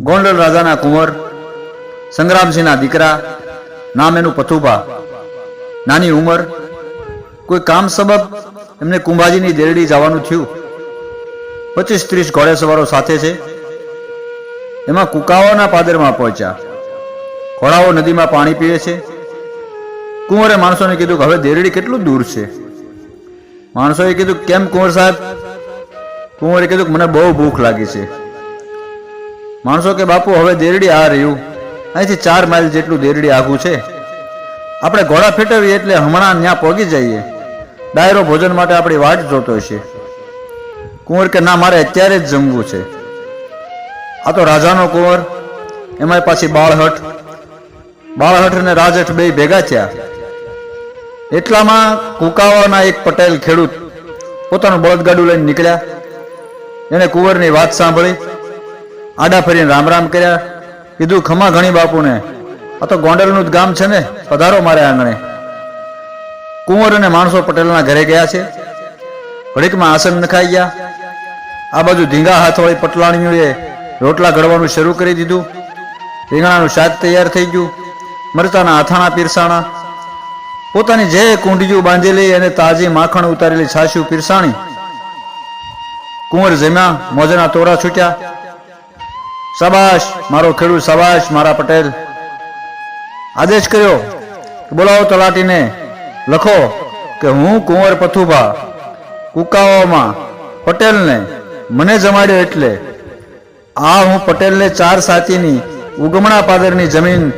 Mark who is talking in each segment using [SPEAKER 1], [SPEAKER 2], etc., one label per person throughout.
[SPEAKER 1] ગોંડલ રાજાના કુંવર, સંગ્રામસિંહના દીકરા નામ એનું પથુભા. નાની ઉંમર, કોઈ કામ સબબ એમને કુંભાજીની દેરડી જવાનું થયું. પચીસ ત્રીસ ઘોડે સવારો સાથે છે. એમાં કુકાવાના પાદરમાં પહોંચ્યા. ઘોડાઓ નદીમાં પાણી પીવે છે. કુંવરે માણસોને કીધું કે હવે દેરડી કેટલું દૂર છે. માણસોએ કીધું, કેમ કુંવર સાહેબ? કુંવરે કીધું કે, મને બહુ ભૂખ લાગી છે. માણસો કે, બાપુ, હવે દેરડી આ રહ્યું. અહીંથી ચાર માઇલ જેટલું દેરડી આઘું છે. આપણે ઘોડા ફેટવીએ એટલે હમણાં ત્યાં પહોંચી જઈએ. ડાયરો ભોજન માટે આપણી વાટ જોતો છે. કુંવર કે, ના, મારે અત્યારે જ જમવું છે. આ તો રાજાનો કુંવર, એમાંય પાછી બાળહઠ. બાળહઠ અને રાજહઠ બે ભેગા થયા. એટલામાં કુકાવાના એક પટેલ ખેડૂત પોતાનું બળદગાડું લઈને નીકળ્યા. એણે કુંવરની વાત સાંભળી. આડા ફરીને રામ રામ કર્યા. કીધું, ખમા ઘણી બાપુને. આ તો ગોંડલનું જ ગામ છે ને. પધારો મારે આંગણે. કુંવર અને માણસો પટેલના ઘરે ગયા છે. ઘડીકમાં આસન નખાઈ ગયા. આ બાજુ ધીંગા હાથવાળી પટલાણીઓએ રોટલા ઘડવાનું શરૂ કરી દીધું. રીંગણાનું શાક તૈયાર થઈ ગયું. મરચાના અથાણા પીરસાણા. પોતાની જે કુંડીયું બાંધેલી અને તાજી માખણ ઉતારેલી છાશિયું પીરસાણી. કુંવર જમ્યા, મોજના તોરા છૂટ્યા. શાબાશ, મારો ખેડૂત શાબાશ, મારા પટેલ. આદેશ કર્યો બોલાવો તલાટીને. લખો કે હું કુંવર પથુભા કુકાઓમાં પટેલને, મને જમાડ્યો એટલે. આ હું પટેલને ચાર સાતીની ઉગમણા પાદરની જમીન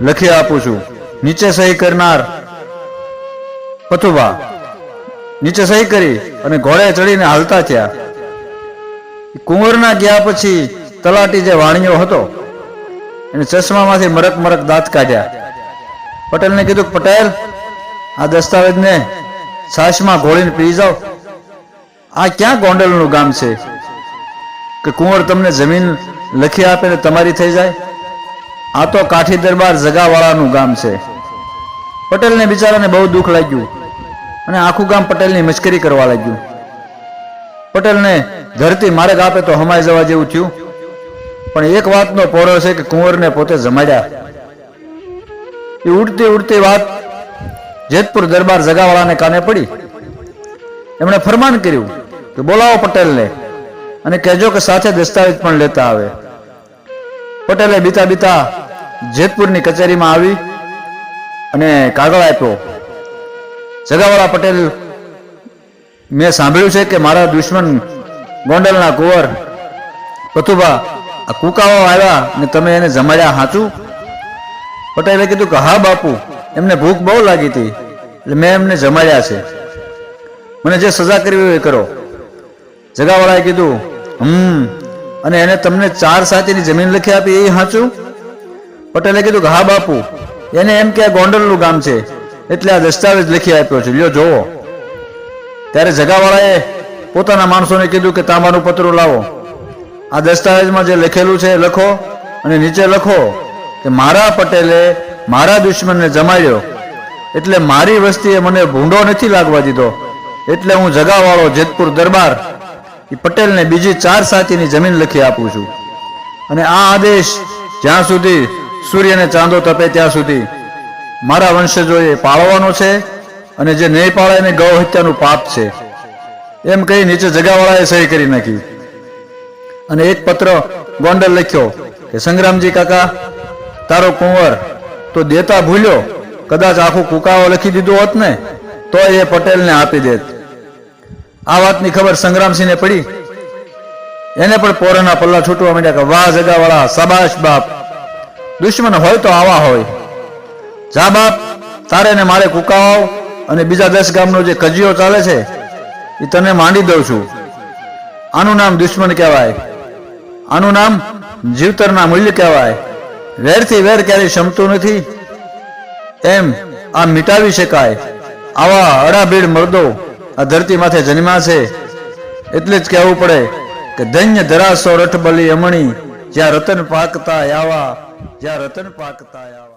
[SPEAKER 1] લખી આપું છું. નીચે સહી કરનાર પથુભા. નીચે સહી કરી અને ઘોડે ચડીને હાલતા થયા. કુંવરના ગયા પછી તલાટી જે વાણિયો હતો, એને ચશ્મામાંથી મરક મરક દાંત કાઢ્યા. પટેલને કીધું, પટેલ, આ દસ્તાવેજને છાશમાં ઘોળીને પી જાઓ. આ ક્યાં ગોંડલનું ગામ છે? કે કુંવર તમને જમીન લખી આપે ને તમારી થઈ જાય? આ તો કાઠી દરબાર જગાવાળાનું ગામ છે. પટેલને બિચારાને બહુ દુઃખ લાગ્યું અને આખું ગામ પટેલની મશ્કરી કરવા લાગ્યું. પટેલને ધરતી માર્ગ આપે તો હમાઈ જવા જેવું થયું. પણ એક વાતનો પોરો છે કે કુંવરને પોતે જમાડ્યા. એ ઉડતી ઉડતી વાત જેતપુર દરબાર જગાવાળાને કાને પડી? એમણે ફરમાન કર્યું કે બોલાવો પટેલને અને કહેજો કે સાથે દસ્તાવેજ પણ લેતા આવે. પટેલે બીતા બીતા જેતપુરની કચેરીમાં આવી અને કાગળ આપ્યો. જગાવાળા પટેલ, મેં સાંભળ્યું છે કે મારા દુશ્મન ગોંડલના કુંવર પથુભા આ કુકાઓ આવ્યા ને તમે એને જમાડ્યા હાચું? પટેલે કીધું કે, હા બાપુ, એમને ભૂખ બહુ લાગી હતી, એટલે મેં એમને જમાડ્યા છે. મને જે સજા કરવી હોય એ કરો. જગાવાળાએ કીધું, હમ, અને એને તમને ચાર સાથીની જમીન લખી આપી એ સાચું પટેલે કીધું કે, હા બાપુ, એને એમ કે ગોંડલનું ગામ છે, એટલે આ દસ્તાવેજ લખી આપ્યો છે. લ્યો, જોવો. ત્યારે જગાવાળાએ પોતાના માણસોને કીધું કે, તાંબાનું પતરું લાવો. આ દસ્તાવેજમાં જે લખેલું છે લખો અને નીચે લખો કે મારા પટેલે મારા દુશ્મનને જમાડ્યો. એટલે મારી વસ્તીએ મને ભૂંડો નથી લાગવા દીધો. એટલે હું જગાવાળો જેતપુર દરબાર એ પટેલને બીજી ચાર સાથીની જમીન લખી આપું છું. અને આ આદેશ જ્યાં સુધી સૂર્યને ચાંદો તપે ત્યાં સુધી મારા વંશજોએ પાળવાનો છે અને જે નહીં પાળે એને ગૌ હત્યાનું પાપ છે, એમ કહી નીચે જગાવાળાએ સહી કરી નાખી. અને એક પત્ર ગોંડલ લખ્યો કે, સંગ્રામજી કાકા, તારો કુંવર તો દેતા ભૂલ્યો. કદાચ આખું કુકાઓ લખી દીધું હોત ને, તો એ પટેલને આપી દેત. આ વાતની ખબર સંગ્રામસિંહને પડી. એને પણ પોરાના પલ્લા છૂટવા માંડ્યા કે, વાહ જગાવાળા શાબાશ બાપ. દુશ્મન હોય તો આવા હોય. જા બાપ, તારે ને મારે કુકાઓ અને બીજા દસ ગામનો જે કજિયો ચાલે છે, એ તને માંડી દઉં છું. આનું નામ દુશ્મન કહેવાય. આનું નામ જીવતરના મૂલ્ય કહેવાય. વેરથી વેર ક્યારેય ક્ષમતું નથી. એમ આ મિટાવી શકાય. આવા અડાભીડ મર્દો આ ધરતી માથે જન્મ્યા છે. એટલે જ કહેવું પડે કે ધન્ય ધરાસો રઠબલી અમણી જ્યાં રતન પાકતા આવા, જ્યાં રતન પાકતા આવા.